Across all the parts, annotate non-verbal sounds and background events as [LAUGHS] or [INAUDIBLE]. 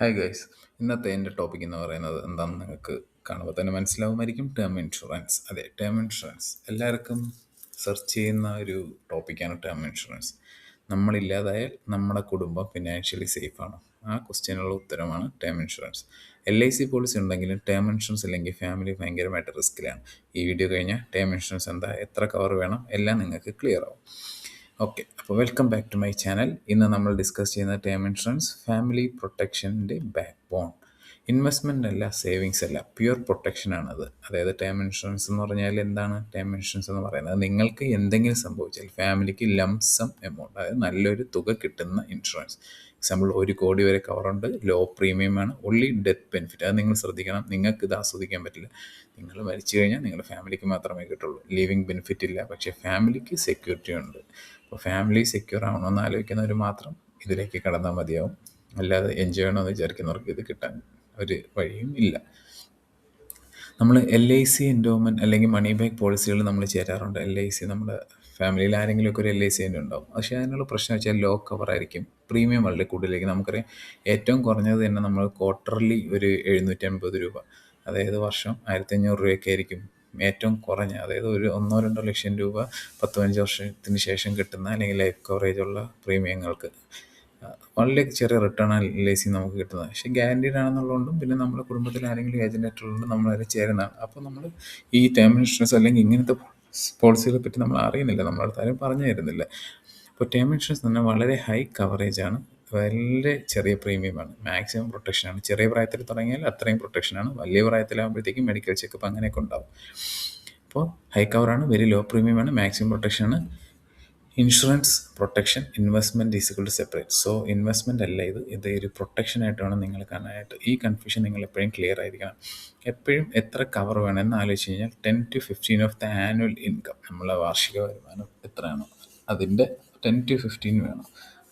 Hi guys ഇന്നത്തെ എന്റെ topic എന്ന് പറയുന്നത് എന്താണെന്ന് നിങ്ങൾക്ക് കാണുമ്പോൾ തന്നെ മനസ്സിലാവുമായിരിക്കും. ടേം ഇൻഷുറൻസ് അതെ ടേം ഇൻഷുറൻസ് എല്ലാവർക്കും സെർച്ച് ചെയ്യുന്ന ഒരു ടോപ്പിക്കാണ് ടേം ഇൻഷുറൻസ് നമ്മളില്ലാതായാൽ നമ്മുടെ കുടുംബം ഫിനാൻഷ്യലി സേഫാണ് ആ ക്വസ്റ്റ്യനുള്ള ഉത്തരമാണ് term insurance L I C policy ഉണ്ടെങ്കിലും ടേം ഇൻഷുറൻസ് ഇല്ലെങ്കിൽ ഫാമിലി ഭയങ്കരമായിട്ട് റിസ്ക്കിലാണ് ഈ വീഡിയോ കഴിഞ്ഞാൽ ടേം ഇൻഷുറൻസ് എന്താ എത്ര കവർ വേണം എല്ലാം നിങ്ങൾക്ക് ക്ലിയർ ആവും. ഓക്കെ അപ്പോൾ welcome back to my channel ഇന്ന് നമ്മൾ ഡിസ്കസ് ചെയ്യുന്ന ടേം ഇൻഷുറൻസ് ഫാമിലി പ്രൊട്ടക്ഷന്റെ ബാക്ക് ബോൺ ഇൻവെസ്റ്റ്മെന്റ് അല്ല സേവിങ്സ് അല്ല പ്യുവർ പ്രൊട്ടക്ഷൻ ആണത് അതായത് ടേം ഇൻഷുറൻസ് എന്ന് പറഞ്ഞാൽ എന്താണ്? ടേം ഇൻഷുറൻസ് എന്ന് പറയുന്നത് നിങ്ങൾക്ക് എന്തെങ്കിലും സംഭവിച്ചാൽ ഫാമിലിക്ക് ലംസം എമൗണ്ട് അതായത് നല്ലൊരു തുക കിട്ടുന്ന ഇൻഷുറൻസ് എക്സാമ്പിൾ ഒരു കോടി വരെ കവറുണ്ട് ലോ പ്രീമിയം ആണ് ഓൺലി ഡെത്ത് ബെനിഫിറ്റ് അത് നിങ്ങൾ ശ്രദ്ധിക്കണം നിങ്ങൾക്ക് ഇത് ആസ്വദിക്കാൻ പറ്റില്ല. നിങ്ങൾ മരിച്ചു കഴിഞ്ഞാൽ നിങ്ങളുടെ ഫാമിലിക്ക് മാത്രമേ കിട്ടുള്ളൂ. ലീവിങ് ബെനിഫിറ്റ് ഇല്ല പക്ഷേ ഫാമിലിക്ക് സെക്യൂരിറ്റി ഉണ്ട്. അപ്പോൾ ഫാമിലി സെക്യൂർ ആവണമെന്ന് ആലോചിക്കുന്നവർ മാത്രം ഇതിലേക്ക് കടന്നാൽ മതിയാവും. അല്ലാതെ എൻജോയ് ചെയ്യണമെന്ന് വിചാരിക്കുന്നവർക്ക് ഇത് കിട്ടാൻ ഒരു വഴിയും ഇല്ല. നമ്മൾ എൽ ഐ സി എൻഡോമെന്റ് അല്ലെങ്കിൽ മണി ബാക്ക് പോളിസികൾ നമ്മൾ ചേരാറുണ്ട്. എൽ ഐ സി നമ്മുടെ ഫാമിലിയിൽ ആരെങ്കിലുമൊക്കെ ഒരു എൽ ഐ സി തന്നെ ഉണ്ടാവും. പക്ഷേ അതിനുള്ള പ്രശ്നം വെച്ചാൽ ലോ കവർ ആയിരിക്കും. പ്രീമിയം വളരെ കൂടുതലായിരിക്കും. നമുക്കറിയാം ഏറ്റവും കുറഞ്ഞത് തന്നെ നമ്മൾ ക്വാർട്ടർലി ഒരു എഴുന്നൂറ്റി അൻപത് രൂപ. അതായത് വർഷം ആയിരത്തി അഞ്ഞൂറ് രൂപയൊക്കെ ആയിരിക്കും ഏറ്റവും കുറഞ്ഞ അതായത് ഒരു ഒന്നോ രണ്ടോ ലക്ഷം രൂപ പത്ത് പതിനഞ്ച് വർഷത്തിന് ശേഷം കിട്ടുന്ന അല്ലെങ്കിൽ ലൈഫ് കവറേജ് ഉള്ള പ്രീമിയങ്ങൾക്ക് വളരെ ചെറിയ റിട്ടേൺ എൽ ഐ സി നമുക്ക് കിട്ടുന്നത്. പക്ഷെ ഗ്യാരണ്ടീഡ് ആണെന്നുള്ളതുകൊണ്ടും പിന്നെ നമ്മുടെ കുടുംബത്തിൽ ആരെങ്കിലും ഏജന്റ് ആയിട്ടുള്ളതുകൊണ്ട് നമ്മൾ അതിൽ ചേരുന്നതാണ്. അപ്പോൾ നമ്മൾ ഈ ടേം ഇൻഷുറൻസ് അല്ലെങ്കിൽ ഇങ്ങനത്തെ പോളിസികളെ പറ്റി നമ്മൾ അറിയുന്നില്ല. നമ്മളടുത്ത് ആരും പറഞ്ഞു തരുന്നില്ല. അപ്പോൾ ടേം ഇൻഷുറൻസ് തന്നെ വളരെ ഹൈ കവറേജ് ആണ്. വളരെ ചെറിയ പ്രീമിയമാണ്. മാക്സിമം പ്രൊട്ടക്ഷനാണ് ചെറിയ പ്രായത്തിൽ തുടങ്ങിയാൽ അത്രയും പ്രൊട്ടക്ഷനാണ് വലിയ പ്രായത്തിലാകുമ്പോഴത്തേക്കും മെഡിക്കൽ ചെക്കപ്പ് അങ്ങനെയൊക്കെ ഉണ്ടാവും. അപ്പോൾ ഹൈ കവറാണ് വെരി ലോ പ്രീമിയമാണ് maximum പ്രൊട്ടക്ഷനാണ് insurance protection investment is equal to separate so investment അല്ല ഇത്. ഇത് ഒരു പ്രൊട്ടക്ഷൻ ആയിട്ട് വേണം നിങ്ങൾ കാണാനായിട്ട് ഈ കൺഫ്യൂഷൻ നിങ്ങൾ എപ്പോഴും ക്ലിയർ ആയിരിക്കണം. എപ്പോഴും എത്ര കവർ വേണം എന്ന് ആലോചിച്ച് കഴിഞ്ഞാൽ ten to fifteen of the annual income നമ്മളെ വാർഷിക വരുമാനം എത്രയാണോ അതിന്റെ ടെൻ ടു ഫിഫ്റ്റീൻ വേണം.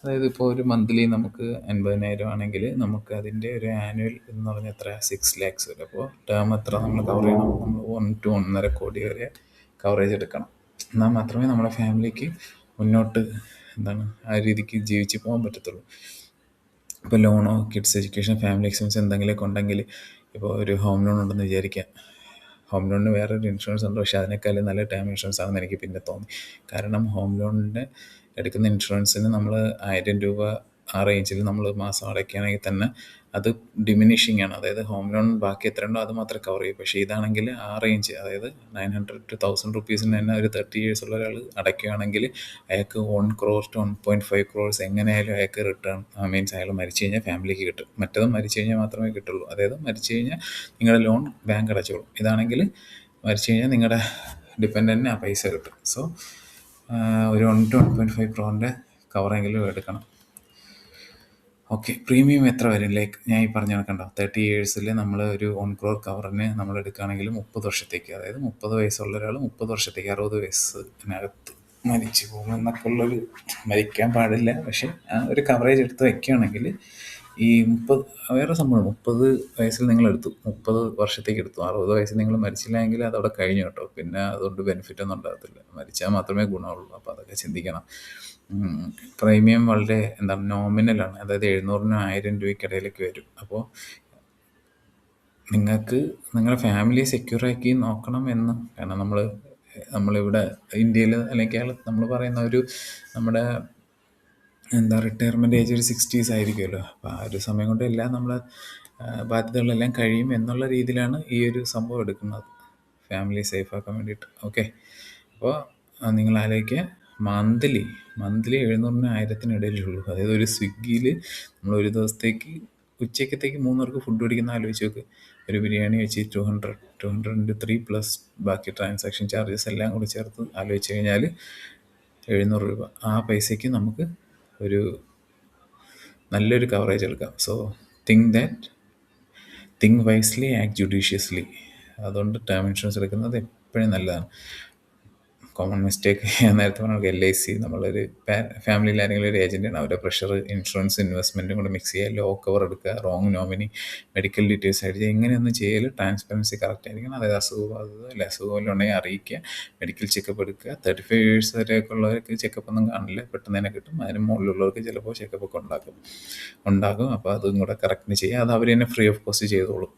അതായത് ഇപ്പോൾ ഒരു മന്ത്ലി നമുക്ക് എൺപതിനായിരം ആണെങ്കിൽ നമുക്ക് അതിന്റെ ഒരു ആനുവൽ എന്ന് പറഞ്ഞാൽ എത്ര? സിക്സ് ലാക്സ് വരും. അപ്പോൾ ടേം എത്ര നമ്മൾ കവർ ചെയ്യണം? നമ്മൾ വൺ ടു ഒന്നര കോടി വരെ കവറേജ് എടുക്കണം. എന്നാൽ മാത്രമേ നമ്മുടെ ഫാമിലിക്ക് മുന്നോട്ട് എന്താണ് ആ രീതിക്ക് ജീവിച്ച് പോകാൻ പറ്റത്തുള്ളൂ. ഇപ്പോൾ ലോണോ കിഡ്സ് എഡ്യൂക്കേഷൻ ഫാമിലി എക്സ്പെൻസ് എന്തെങ്കിലുമൊക്കെ ഉണ്ടെങ്കിൽ ഇപ്പോൾ ഒരു ഹോം ലോൺ ഉണ്ടെന്ന് വിചാരിക്കാം ഹോം ലോണിന് വേറൊരു ഇൻഷുറൻസ് ഉണ്ട്. പക്ഷേ അതിനേക്കാളും നല്ല ടേം ഇൻഷുറൻസ് ആണെന്ന് എനിക്ക് പിന്നെ തോന്നി. കാരണം ഹോം ലോണിന്റെ എടുക്കുന്ന ഇൻഷുറൻസിന് നമ്മൾ ആയിരം രൂപ ആ റേഞ്ചിൽ നമ്മൾ മാസം അടയ്ക്കുകയാണെങ്കിൽ തന്നെ അത് ഡിമിനിഷിങ് ആണ്. അതായത് ഹോം ലോൺ ബാക്കി എത്ര ഉണ്ടോ അത് മാത്രമേ കവർ ചെയ്യൂ. പക്ഷേ ഇതാണെങ്കിൽ ആ റേഞ്ച് അതായത് നയൻ ഹൺഡ്രഡ് ടു തൗസൻഡ് റുപ്പീസിന് തന്നെ ഒരു തേർട്ടി ഇയേഴ്സ് ഉള്ള ഒരാൾ അടയ്ക്കുകയാണെങ്കിൽ അയാൾക്ക് one crore to one point five crores എങ്ങനെയായാലും അയാൾക്ക് റിട്ടേൺ മീൻസ് അയാൾ മരിച്ചു കഴിഞ്ഞാൽ ഫാമിലിക്ക് കിട്ടും. മറ്റേത് മരിച്ചു കഴിഞ്ഞാൽ മാത്രമേ കിട്ടുള്ളൂ. അതായത് മരിച്ചു കഴിഞ്ഞാൽ നിങ്ങളുടെ ലോൺ ബാങ്ക് അടച്ചോളും. ഇതാണെങ്കിൽ മരിച്ചു കഴിഞ്ഞാൽ നിങ്ങളുടെ ഡിപ്പെൻഡന്റിന് ആ പൈസ കിട്ടും. സോ ഒരു one to one point five പ്രോന്റെ കവറെങ്കിലും എടുക്കണം. ഓക്കെ പ്രീമിയം എത്ര വരും? ലൈക്ക് ഞാൻ ഈ പറഞ്ഞു കണക്കണ്ടോ തേർട്ടി ഇയേഴ്സിൽ നമ്മൾ ഒരു വൺ ക്രോർ കവറിന് നമ്മൾ എടുക്കുകയാണെങ്കിൽ മുപ്പത് വർഷത്തേക്ക് അതായത് മുപ്പത് വയസ്സുള്ള ഒരാൾ മുപ്പത് വർഷത്തേക്ക് അറുപത് വയസ്സിനകത്ത് മരിച്ചു പോകും എന്നൊക്കെ ഉള്ളൊരു മരിക്കാൻ പാടില്ല. പക്ഷേ ആ ഒരു കവറേജ് എടുത്ത് വയ്ക്കുകയാണെങ്കിൽ ഈ മുപ്പത് വേറെ സംഭവം മുപ്പത് വയസ്സിൽ നിങ്ങൾ എടുത്തു. മുപ്പത് വർഷത്തേക്ക് എടുത്തു. അറുപത് വയസ്സിൽ നിങ്ങൾ മരിച്ചില്ലെങ്കിൽ അതവിടെ കഴിഞ്ഞു കേട്ടോ. പിന്നെ അതുകൊണ്ട് ബെനിഫിറ്റ് ഒന്നും ഉണ്ടാകത്തില്ല. മരിച്ചാൽ മാത്രമേ ഗുണമുള്ളൂ. അപ്പോൾ അതൊക്കെ ചിന്തിക്കണം. പ്രീമിയം വളരെ എന്താണ് നോമിനലാണ് അതായത് എഴുന്നൂറിനും ആയിരം രൂപയ്ക്കിടയിലേക്ക് വരും. അപ്പോൾ നിങ്ങൾക്ക് നിങ്ങളുടെ ഫാമിലിയെ സെക്യൂറാക്കി നോക്കണം എന്ന്. കാരണം നമ്മൾ നമ്മളിവിടെ ഇന്ത്യയിൽ അല്ലെങ്കിൽ കേരളത്തിൽ നമ്മൾ പറയുന്ന ഒരു നമ്മുടെ എന്താ റിട്ടയർമെന്റ് ഏജ് ഒരു സിക്സ്റ്റീസ് ആയിരിക്കുമല്ലോ. അപ്പോൾ ആ ഒരു സമയം കൊണ്ട് എല്ലാം നമ്മൾ ബാധ്യതകളെല്ലാം കഴിയും എന്നുള്ള രീതിയിലാണ് ഈ ഒരു സംഭവം എടുക്കുന്നത്. ഫാമിലി സേഫ് ആക്കാൻ വേണ്ടിയിട്ട്. ഓക്കെ അപ്പോൾ നിങ്ങൾ ആലോചിക്കുക മന്ത്ലി മന്ത്ലി എഴുന്നൂറിന് ആയിരത്തിനിടയിലുള്ളൂ. അതായത് ഒരു സ്വിഗ്ഗിയിൽ നമ്മൾ ഒരു ദിവസത്തേക്ക് ഉച്ചക്കത്തേക്ക് മൂന്നുപേർക്ക് ഫുഡ് മേടിക്കുന്ന ആലോചിച്ച് നോക്ക്. ഒരു ബിരിയാണി വെച്ച് two hundred two hundred into three plus ബാക്കി ട്രാൻസാക്ഷൻ ചാർജസ് എല്ലാം കൂടി ചേർത്ത് ആലോചിച്ച് കഴിഞ്ഞാൽ എഴുന്നൂറ് രൂപ. ആ പൈസയ്ക്ക് നമുക്ക് ഒരു നല്ലൊരു കവറേജ് എടുക്കാം. So think that think wisely act judiciously അതുകൊണ്ട് ടേം ഇൻഷുറൻസ് എടുക്കുന്നത് എപ്പോഴും നല്ലതാണ്. കോമൺ മിസ്റ്റേക്ക് [LAUGHS] ഞാൻ നേരത്തെ പറഞ്ഞു എൽ ഐ സി നമ്മളൊരു ഫാമിലിയിൽ ആരെങ്കിലും ഒരു ഏജന്റാണ് അവരുടെ പ്രഷർ ഇൻഷുറൻസ് ഇൻവെസ്റ്റ്മെന്റും കൂടെ മിക്സ് ചെയ്യുക ലോ കവർ എടുക്കുക റോങ് നോമിനി മെഡിക്കൽ ഡീറ്റെയിൽസ് അടിച്ച് ഇങ്ങനെയൊന്നും ചെയ്യൽ ട്രാൻസ്പെറൻസി കറക്റ്റ് ആയിരിക്കണം. അതായത് അസുഖബാധിത അല്ല? അസുഖം വല്ലതും ഉണ്ടെങ്കിൽ അറിയിക്കുക. മെഡിക്കൽ ചെക്കപ്പ് എടുക്കുക. തേർട്ടി ഫൈവ് ഇയേഴ്സ് വരെയൊക്കെ ഉള്ളവർക്ക് ചെക്കപ്പ് ഒന്നും കാണില്ല. പെട്ടെന്ന് തന്നെ കിട്ടും. അതിന് മുകളിലുള്ളവർക്ക് ചിലപ്പോൾ ചെക്കപ്പ് ഒക്കെ ഉണ്ടാക്കും. ഉണ്ടാകും. അപ്പോൾ അതും കൂടെ കറക്റ്റ് ചെയ്യുക. അത് അവർ തന്നെ ഫ്രീ ഓഫ് കോസ്റ്റ് ചെയ്തോളും.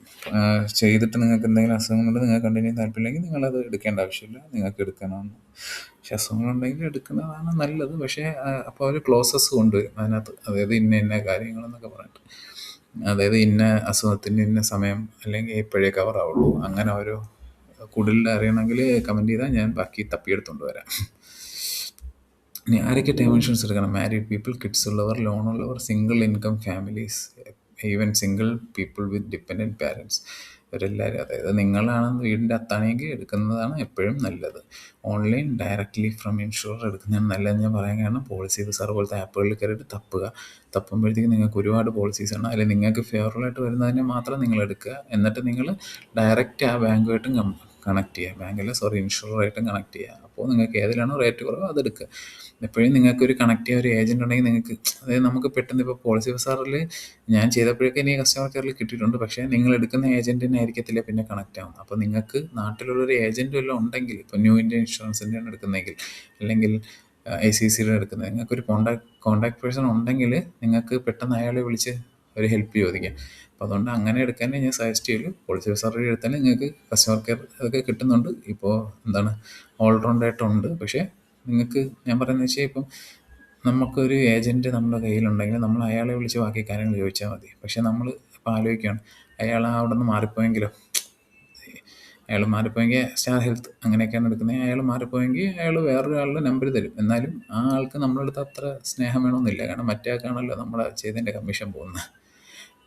ചെയ്തിട്ട് നിങ്ങൾക്ക് എന്തെങ്കിലും അസുഖങ്ങളുണ്ട് നിങ്ങൾക്ക് കണ്ടിന്യൂ താല്പര്യമില്ലെങ്കിൽ നിങ്ങളത് എടുക്കേണ്ട ആവശ്യമില്ല. നിങ്ങൾക്ക് എടുക്കണമെന്ന് പക്ഷെ അസുഖങ്ങളുണ്ടെങ്കിൽ എടുക്കുന്നതാണ് നല്ലത്. പക്ഷേ അപ്പോൾ അവർ ക്ലോസസ് കൊണ്ടുവരും. അതിനകത്ത് അതായത് ഇന്ന ഇന്ന കാര്യങ്ങളെന്നൊക്കെ പറഞ്ഞിട്ട്. അതായത് ഇന്ന അസുഖത്തിന് ഇന്ന സമയം അല്ലെങ്കിൽ ഇപ്പോഴേ കവർ ആവുള്ളൂ. അങ്ങനെ ഓരോ കൂടുതൽ അറിയണമെങ്കിൽ കമന്റ് ചെയ്താൽ ഞാൻ ബാക്കി തപ്പിയെടുത്തുകൊണ്ട് വരാം. ഇനി ആരൊക്കെ ടേം ഇൻഷുറൻസ് എടുക്കണം? മാരീഡ് പീപ്പിൾ കിഡ്സ് ഉള്ളവർ ലോൺ ഉള്ളവർ single income families even single people with dependent parents ഇവരെല്ലാവരും അതായത് നിങ്ങളാണ് വീടിന്റെ അത്താണെങ്കിൽ എടുക്കുന്നതാണ് എപ്പോഴും നല്ലത്. ഓൺലൈൻ ഡയറക്റ്റ്ലി ഫ്രം ഇൻഷുറർ എടുക്കുന്നതാണ് നല്ലതെന്ന് ഞാൻ പറയാൻ കാരണം പോളിസി ബസാർ പോലത്തെ ആപ്പുകളിൽ കയറിയിട്ട് തപ്പുക. തപ്പുമ്പോഴത്തേക്ക് നിങ്ങൾക്ക് ഒരുപാട് പോളിസീസ് ആണ് അല്ലെങ്കിൽ നിങ്ങൾക്ക് ഫേവറബിൾ ആയിട്ട് വരുന്നതിനെ മാത്രം നിങ്ങൾ എടുക്കുക. എന്നിട്ട് നിങ്ങൾ ഡയറക്റ്റ് ആ ബാങ്കുമായിട്ടും കണക്ട് ചെയ്യുക ബാങ്കല്ല സോറി ഇൻഷുറായിട്ടും കണക്ട് ചെയ്യുക അപ്പോൾ നിങ്ങൾക്ക് ഏതിലാണോ റേറ്റ് കുറവ് അതെടുക്കുക എപ്പോഴും നിങ്ങൾക്കൊരു കണക്ട് ചെയ്യാൻ ഒരു ഏജന്റ് ഉണ്ടെങ്കിൽ നിങ്ങൾക്ക് അതായത് നമുക്ക് പെട്ടെന്ന് ഇപ്പോൾ പോളിസി ബസാറിൽ ഞാൻ ചെയ്തപ്പോഴേക്കും എനിക്ക് കസ്റ്റമർ കെയറിൽ കിട്ടിയിട്ടുണ്ട്. പക്ഷേ നിങ്ങൾ എടുക്കുന്ന ഏജന്റിനെ ആയിരിക്കത്തില്ല പിന്നെ കണക്ട് ആവുന്നത്. അപ്പോൾ നിങ്ങൾക്ക് നാട്ടിലുള്ളൊരു ഏജന്റ് വല്ലതും ഉണ്ടെങ്കിൽ ഇപ്പോൾ ന്യൂ ഇന്ത്യൻ ഇൻഷുറൻസിന്റെയാണ് എടുക്കുന്നതെങ്കിൽ അല്ലെങ്കിൽ ഐ സി സിയുടെ എടുക്കുന്നത് നിങ്ങൾക്കൊരു കോണ്ടാക്ട് കോണ്ടാക്ട് പേഴ്സൺ ഉണ്ടെങ്കിൽ നിങ്ങൾക്ക് പെട്ടെന്ന് അയാളെ വിളിച്ച് ഒരു ഹെൽപ്പ് ചോദിക്കാം. അപ്പോൾ അതുകൊണ്ട് അങ്ങനെ എടുക്കാനേ ഞാൻ സജസ്റ്റ് ചെയ്യുള്ളൂ പോളിസി ബസാറിൽ എടുത്താൽ നിങ്ങൾക്ക് കസ്റ്റമർ കെയർ അതൊക്കെ കിട്ടുന്നുണ്ട്. ഇപ്പോൾ എന്താണ്? ഓൾറൗണ്ടായിട്ടുണ്ട് പക്ഷേ നിങ്ങൾക്ക് ഞാൻ പറയുന്നത് വെച്ചാൽ ഇപ്പം നമുക്കൊരു ഏജന്റ് നമ്മുടെ കയ്യിലുണ്ടെങ്കിൽ നമ്മൾ അയാളെ വിളിച്ച് ബാക്കി കാര്യങ്ങൾ ചോദിച്ചാൽ മതി. പക്ഷേ നമ്മൾ ഇപ്പോൾ ആലോചിക്കുകയാണ്. അയാൾ അവിടെ നിന്ന് മാറിപ്പോയെങ്കിലോ? അയാൾ മാറിപ്പോയെങ്കിൽ സ്റ്റാർ ഹെൽത്ത് അങ്ങനെയൊക്കെയാണ് എടുക്കുന്നത്. അയാൾ മാറിപ്പോയെങ്കിൽ അയാൾ വേറൊരാളുടെ നമ്പർ തരും. എന്നാലും ആ ആൾക്ക് നമ്മളെടുത്ത് അത്ര സ്നേഹം വേണമെന്നില്ല. കാരണം മറ്റേ ആൾക്കാണല്ലോ നമ്മുടെ ചെയ്തതിന്റെ കമ്മീഷൻ പോകുന്നത്.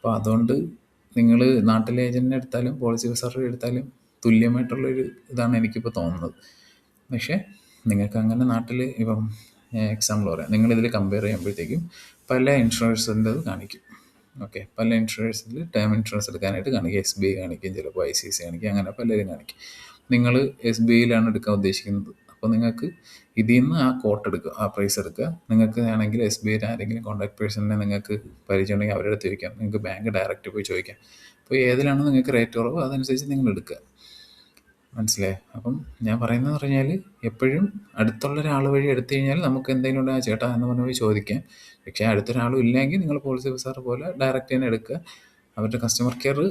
അപ്പോൾ അതുകൊണ്ട് നിങ്ങൾ നാട്ടിലെ ഏജന്റിനെ എടുത്താലും പോളിസി ബസാറിൽ എടുത്താലും തുല്യമായിട്ടുള്ളൊരു ഇതാണ് എനിക്കിപ്പോൾ തോന്നുന്നത്. പക്ഷേ നിങ്ങൾക്ക് അങ്ങനെ നാട്ടിൽ ഇപ്പം എക്സാമ്പിൾ പറയാം. നിങ്ങളിതിൽ കമ്പയർ ചെയ്യുമ്പോഴത്തേക്കും പല ഇൻഷുറൻസിന്റെത് കാണിക്കും. ഓക്കെ? പല ഇൻഷുറൻസിൽ ടേം ഇൻഷുറൻസ് എടുക്കാനായിട്ട് കാണിക്കും. എസ് ബി ഐ കാണിക്കും ചിലപ്പോൾ ഐ സി സി കാണിക്കും അങ്ങനെ പലരും കാണിക്കും. നിങ്ങൾ എസ് ബി ഐയിലാണ് എടുക്കാൻ ഉദ്ദേശിക്കുന്നത്. അപ്പോൾ നിങ്ങൾക്ക് ഇതിൽ നിന്ന് ആ കോട്ട് എടുക്കുക ആ പ്രൈസ് എടുക്കുക നിങ്ങൾക്ക് ആണെങ്കിൽ എസ് ബി ഐയിൽ ആരെങ്കിലും കോൺടാക്ട് പേഴ്സണിനെ നിങ്ങൾക്ക് പരിചയമുണ്ടെങ്കിൽ അവരുടെ അടുത്ത് ചോദിക്കാം. നിങ്ങൾക്ക് ബാങ്ക് ഡയറക്റ്റ് പോയി ചോദിക്കാം. അപ്പോൾ ഏതിലാണോ നിങ്ങൾക്ക് റേറ്റ് കുറവ്? അതനുസരിച്ച് നിങ്ങൾ എടുക്കുക മനസ്സിലായി? അപ്പം ഞാൻ പറയുന്നത് പറഞ്ഞാൽ എപ്പോഴും അടുത്തുള്ള ഒരാൾ വഴി എടുത്തു കഴിഞ്ഞാൽ നമുക്ക് എന്തെങ്കിലും ഉണ്ടെങ്കിൽ ചേട്ടാ എന്ന് പറഞ്ഞ് പോയി ചോദിക്കാം. പക്ഷേ അടുത്തൊരാളും ഇല്ലെങ്കിൽ നിങ്ങൾ പോളിസി ഓഫീസർ പോലെ ഡയറക്റ്റ് തന്നെ എടുക്കുക അവരുടെ കസ്റ്റമർ കെയർ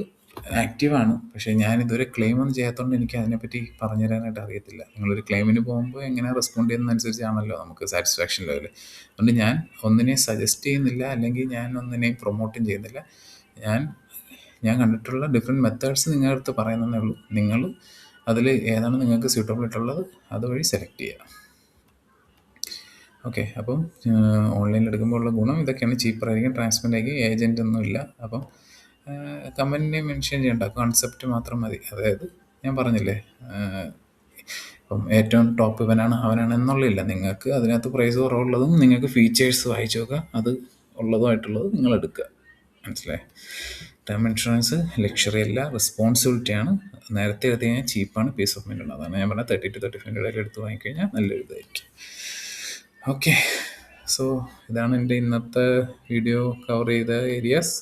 ആക്റ്റീവാണ്. പക്ഷേ ഞാൻ ഇതുവരെ ക്ലെയിം ഒന്നും ചെയ്യാത്തതുകൊണ്ട് എനിക്ക് അതിനെപ്പറ്റി പറഞ്ഞു തരാനായിട്ട് അറിയത്തില്ല. നിങ്ങളൊരു ക്ലെയിമിന് പോകുമ്പോൾ എങ്ങനെ റെസ്പോണ്ട് ചെയ്യുന്നതനുസരിച്ചാണല്ലോ നമുക്ക് സാറ്റിസ്ഫാക്ഷൻ ലെവൽ അതുകൊണ്ട് ഞാൻ ഒന്നിനെയും സജസ്റ്റ് ചെയ്യുന്നില്ല. അല്ലെങ്കിൽ ഞാൻ ഒന്നിനെയും പ്രൊമോട്ടും ചെയ്യുന്നില്ല. ഞാൻ ഞാൻ കണ്ടിട്ടുള്ള ഡിഫറെന്റ് മെത്തേഡ്സ് നിങ്ങളുടെ അടുത്ത് പറയുന്നതേ ഉള്ളൂ. നിങ്ങൾ അതിൽ ഏതാണ് നിങ്ങൾക്ക് സ്യൂട്ടബിൾ ആയിട്ടുള്ളത് അതുവഴി സെലക്ട് ചെയ്യുക. ഓക്കെ അപ്പം ഓൺലൈനിൽ എടുക്കുമ്പോൾ ഉള്ള ഗുണം ഇതൊക്കെയാണ്. ചീപ്പറായിരിക്കും ട്രാൻസ്ഫർ ആയിരിക്കും ഏജന്റ് ഒന്നും ഇല്ല അപ്പം കമ്പനിനെ മെൻഷൻ ചെയ്യേണ്ട. കോൺസെപ്റ്റ് മാത്രം മതി. അതായത് ഞാൻ പറഞ്ഞില്ലേ ഇപ്പം ഏറ്റവും ടോപ്പ് ഇവനാണ് അവനാണ് എന്നുള്ളില്ല. നിങ്ങൾക്ക് അതിനകത്ത് പ്രൈസ് കുറവുള്ളതും നിങ്ങൾക്ക് ഫീച്ചേഴ്സ് വായിച്ചു നോക്കുക. അത് ഉള്ളതുമായിട്ടുള്ളത് നിങ്ങൾ എടുക്കുക. മനസ്സിലായി? ടേം ഇൻഷുറൻസ് ലക്ഷറി അല്ല റെസ്പോൺസിബിലിറ്റിയാണ് നേരത്തെ എടുത്തു കഴിഞ്ഞാൽ ചീപ്പാണ് പീസ് ഓഫ് മൈൻഡ് അതാണ് ഞാൻ പറഞ്ഞത്. തേർട്ടി ടു തേർട്ടി ഫൈവ് ഇടയിൽ എടുത്ത് വാങ്ങിക്കഴിഞ്ഞാൽ നല്ലൊരു ഇതായിരിക്കും. ഓക്കെ സോ ഇതാണ് എന്റെ ഇന്നത്തെ വീഡിയോ കവർ ചെയ്ത ഏരിയാസ്